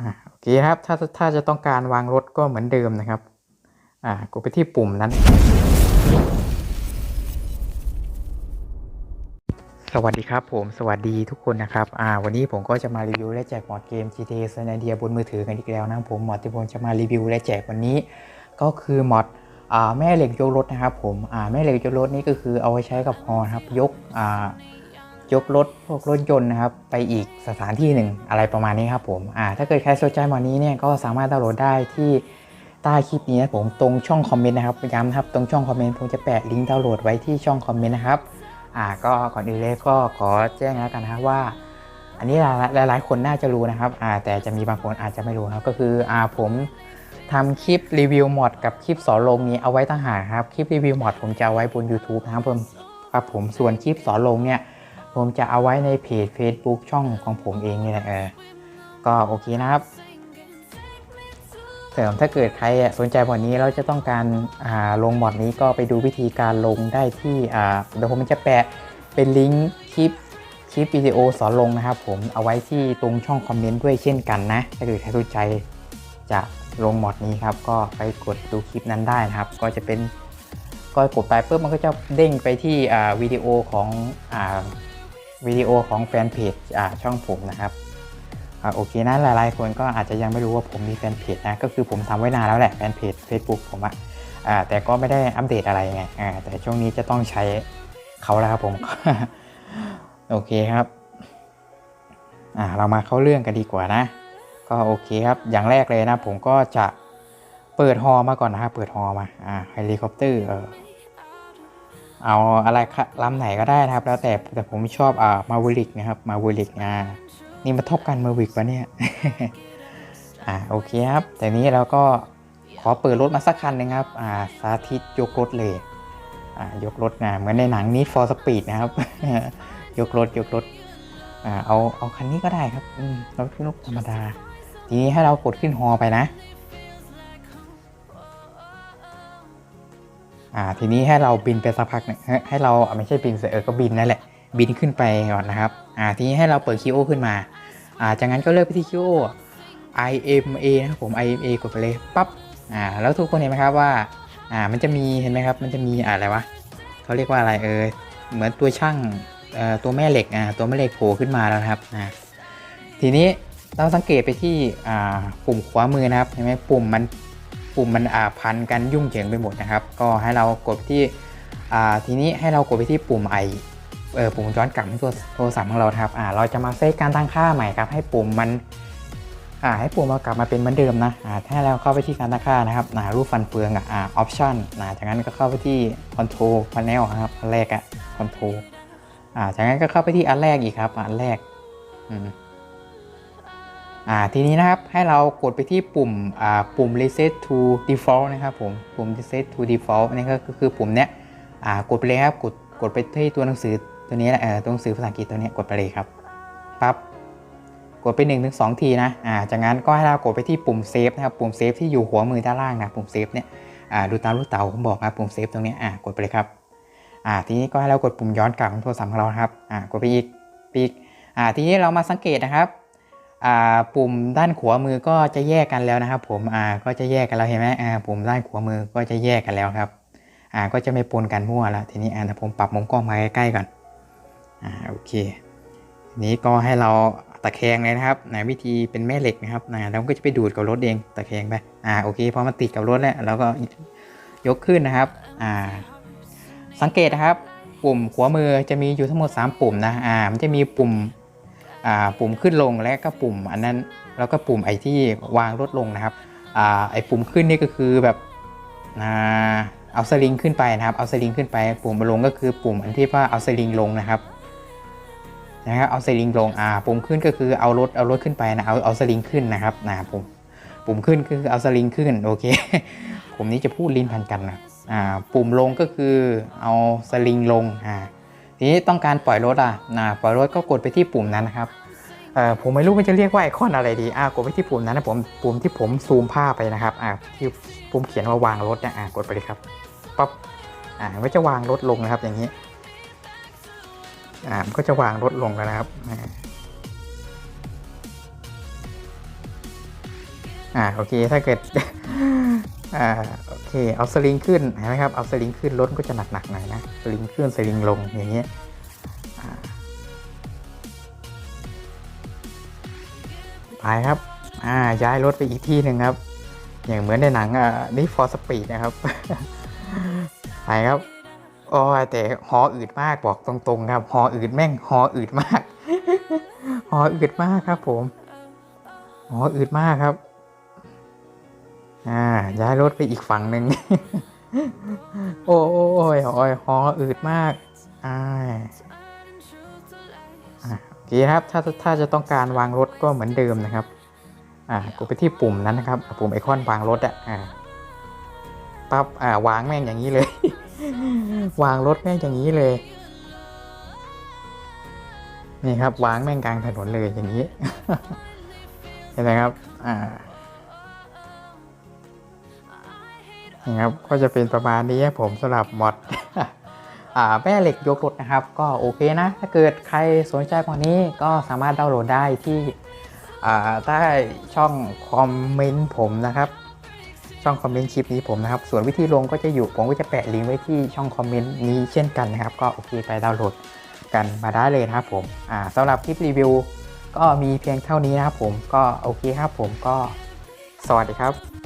อ่าโอเคครับถ้าถ้าจะต้องการวางรถก็เหมือนเดิมนะครับอ่ากดไปที่ปุ่มนั้น สวัสดีครับผมสวัสดีทุกคนนะครับอ่าวันนี้ผมก็จะมารีวิวและแจกมอดเกม GTA San Andreas บนมือถือกันอีกแล้วนะผมมอดที่ผมจะมารีวิวและแจกวันนี้ ก็คือมอดอ่าแม่เหล็กยกรถนะครับผมอ่าแม่เหล็กยกรถนี่ก็คือเอาไว้ใช้กับฮอครับยกอ่า ยกรถพวกรถยนต์นะครับ ไปอีกสถานที่หนึ่งอะไรประมาณนี้ครับผมอ่าถ้าเกิดใครสนใจมอนี้เนี่ยก็สามารถดาวน์โหลดได้ที่ใต้คลิปนี้นะผมตรงช่องคอมเมนต์นะครับย้ำนะครับตรงช่องคอมเมนต์ผมจะแปะลิงก์ดาวน์โหลดไว้ที่ช่องคอมเมนต์นะครับอ่าก็ก่อนอื่นเลยก็ขอแจ้งแล้วกันนะครับว่า อันนี้หลายหลายคนน่าจะรู้นะครับอ่าแต่จะมีบางคนอาจจะไม่รู้ครับก็คืออ่าผมทำคลิปรีวิวมอดกับคลิปสอนลงนี้เอาไว้ต่างหากครับคลิปรีวิวมอดผมจะเอาไว้บน YouTube นะครับผมครับผมส่วนคลิปสอนลงเนี่ย ผมจะเอาไว้ในเพจ Facebook ช่องของผมเองนี่แหละเออ ก็โอเคนะครับ เสริมถ้าเกิดใครสนใจบอดนี้แล้วจะต้องการาลงบอดนี้ก็ไปดูวิธีการลงได้ที่เดี๋ยวผมจะแปะเป็นลิงก์คลิปคลิปวิดีโอสอนลงนะครับผมเอาไว้ที่ตรงช่องคอมเมนต์ด้วยเช่นกันนะ ถ้าเกิดใครสนใจจะลงมอดนี้ครับ ก็ไปกดดูคลิปนั้นได้นะครับ ก็จะเป็นก็กดไปปุ๊บมันก็จะเด้งไปที่วิดีโอของอ่า วิดีโอของแฟนเพจช่องผมนะครับอโอเคนะหลายๆ คนก็อาจจะยังไม่รู้ว่าผมมีแฟนเพจนะก็คือผมทำไว้นานแล้วแหละแฟนเพจ Facebook ผมอะอ่าแต่ก็ไม่ได้อัปเดตอะไรไงแต่ช่วงนี้จะต้องใช้เขาแล้วครับผมโอเคครับเรามาเข้าเรื่องกันดีกว่านะ ก็โอเคครับอย่างแรกเลยนะ ผมก็จะเปิดฮอมาก่อนนะครับเปิดฮอมาอ่าเฮลิคอปเตอร์ เอาอะไรคะลำไหนก็ได้นะครับ แล้วแต่แต่ผมชอบอ่ามาวิลิกนะครับมาวิลิกอ่านี่มาทบกันมาวิกวะเนี่ยอ่าโอเคครับแต่นี้เราก็ขอเปิดรถมาสักคันหนึงครับอ่าสาธิตยกรถเลยอ่ายกรถนะเหมือนในหนังนี้ for speed นะครับ ยกรถยกรถอ่าเอาเอาคันนี้ก็ได้ครับอืมรถขึ้นรถธรรมดา ทีนี้ให้เรากดขึ้นฮอไปนะ อ่าทีนี้ให้เราบินไปสักพักนึงให้ให้เราไม่ใช่บินสิเออก็บินนั่นแหละ บินขึ้นไปก่อนนะครับอ่าทีนี้ให้เราเปิดคิโอขึ้นมาอ่าจากนั้นก็เลือกไปที่คิโอ IMA นะครับผม IMA กดไปเลยปั๊บอ่าแล้วทุกคนเห็นไหมครับว่าอ่ามันจะมีเห็นไหมครับ มันจะมีอะไรวะเขาเรียกว่าอะไรเออเหมือนตัวช่างเอ่อตัวแม่เหล็กอ่าตัวแม่เหล็กโผล่ขึ้นมาแล้วครับอ่าทีนี้เราสังเกตไปที่อ่าปุ่มขวามือนะครับเห็นไหมปุ่มมัน ปุ่มมันอ่าพันกันยุ่งเหยิงไปหมดนะครับ ก็ให้เรากดที่อ่าทีนี้ให้เรากดไปที่ปุ่มไอเออปุ่มย้อนกลับที่ตัวโทรศัพท์ของเราครับอ่าเราจะมาเซตการตั้งค่าใหม่ครับ ให้ปุ่มมันอ่าให้ปุ่มเรากลับมาเป็นเหมือนเดิมนะอ่าถ้าเราเข้าไปที่การตั้งค่านะครับอ่ารูปฟันเฟืองอะอ่าออปชั่นอ่าจากนั้นก็เข้าไปที่ Control Panel นะครับอันแรกอะ Control อ่าจากนั้นก็เข้าไปที่อันแรกอีกครับอันแรกอืม ทีนี้นะครับให้เรากดไปที่ปุ่มปุ่ม reset to default นะครับผมปุ่ม reset to default นี่ก็คือปุ่มเนี้ยกดไปเลยครับกดกดไปที่ตัวหนังสือตัวนี้แหละตัวหนังสือภาษาอังกฤษตัวนี้กดไปเลยครับปั๊บกดไป1นถึงสทีนะอ่าจากนั้นก็ให้เรากดไปที่ปุ่มเซฟนะครับปุ่มเซฟที่อยู่หัวมือด้านล่างนะปุ่มเซฟเนี่ยอ่าดูตามรูปเต๋าผมบอกนะปุ่มเซฟตรงนี้อ่ากดไปเลยครับอ่าทีนี้ก็ให้เรากดปุ่มย้อนกลับของโทรศัพท์ของเราครับอ่ากดไปอีกปอีกอ่าทีนี้เรามาสังเกตนะครับ ปุ่มด้านขวามือก็จะแยกกันแล้วนะครับ ผมอ่าก็จะแยกกันแล้วเห็นไหมอ่าปุ่มด้านขวามือก็จะแยกกันแล้วครับอ่าก็จะไม่ปนกันมั่วแล้วทีนี้อ่าผมปรับมุมกล้องมาใกล้ๆก่อนอ่าโอเคทีนี้ก็ให้เราตะแคงเลยนะครับนะวิธีเป็นแม่เหล็กนะครับนะแล้วก็จะไปดูดกับรถเองตะแคงไปอ่าโอเคพอมันติดกับรถแล้วเราก็ยกขึ้นนะครับอ่าสังเกตนะครับ ปุ่มขวามือจะมีอยู่ทั้งหมด 3 ปุ่มนะอ่ามันจะมีปุ่ม ปุ่มขึ้นลงและก็ปุ่มอันนั้นแล้วก็ปุ่มไอที่วางลดลงนะครับอไอปุ่มขึ้นนี่ก็คือแบบเอาสลิงขึ้นไปนะครับ เอาสลิงขึ้นไป ปุ่มลงก็คือปุ่มอันที่ว่าเอาสลิงลงนะครับนะครับเอาสลิงลงอ่าปุ่มขึ้นก็คือเอารถเอารถขึ้นไปนะเอาเอาสลิงขึ้นนะครับนะปุ่มปุ่มขึ้นก็คือเอาสลิงขึ้นโอเค ผมนี้จะพูดลิ้นพันกันนะอ่าปุ่มลงก็คือเอาสลิงลงอ่า ทีนี้ต้องการปล่อยรถอะนะปล่อยรถก็กดไปที่ปุ่มนั้นนะครับเอ่อผมไม่รู้มันจะเรียกว่าไอคอนอะไรดีอ่ากดไปที่ปุ่มนั้นนะผมปุ่มที่ผมซูมภาพไปนะครับอ่าที่ปุ่มเขียนว่าวางรถเนี่ยอ่ากดไปเลยครับปั๊บอ่ามันก็จะวางรถลงนะครับอย่างนี้อ่ามันก็จะวางรถลงแล้วนะครับอ่าโอเคถ้าเกิด อ่าโอเคเอาสลิงขึ้นเห็นไหมครับเอาสลิงขึ้นรถก็จะหนักๆหน่อยนะสลิงขึ้นสลิงลงอย่างเงี้ยไปครับอ่าย้ายรถไปอีกที่หนึ่งครับ อย่างเหมือนในหนังอ่านี่ฟอร์สปีดนะครับไปครับโอ้ยแต่หออืดมากบอกตรงๆครับหออืดแม่งหออืดมากหออืดมากครับ ผมหออืดมากครับ อ่า ย้ายรถไปอีกฝั่งหนึ่ง โอ้ยโอ้ยโอ้ยหออืดมากอ่าอ่าโอเคครับ ถ้าถ้าจะต้องการวางรถก็เหมือนเดิมนะครับ อ่ากดไปที่ปุ่มนั้นนะครับ ปุ่มไอคอนวางรถอะอ่าปั๊บอ่าวางแม่งอย่างนี้เลย วางรถแม่งอย่างนี้เลย นี่ครับ วางแม่งกลางถนนเลยอย่างนี้ เห็นไหมครับ อ่า นี่ครับก็จะเป็นประมาณนี้ครับผมสำหรับมอดแม่เหล็กยกรถนะครับ ก็โอเคนะ ถ้าเกิดใครสนใจกว่านี้ก็สามารถดาวน์โหลดได้ที่อ่าใต้ช่องคอมเมนต์ผมนะครับ ช่องคอมเมนต์คลิปนี้ผมนะครับ ส่วนวิธีลงก็จะอยู่ผมก็จะแปะลิงก์ไว้ที่ช่องคอมเมนต์นี้เช่นกันนะครับ ก็โอเคไปดาวน์โหลดกันมาได้เลยนะครับผมอ่าสำหรับคลิปรีวิวก็มีเพียงเท่านี้นะครับผมก็โอเคครับผมก็สวัสดีครับ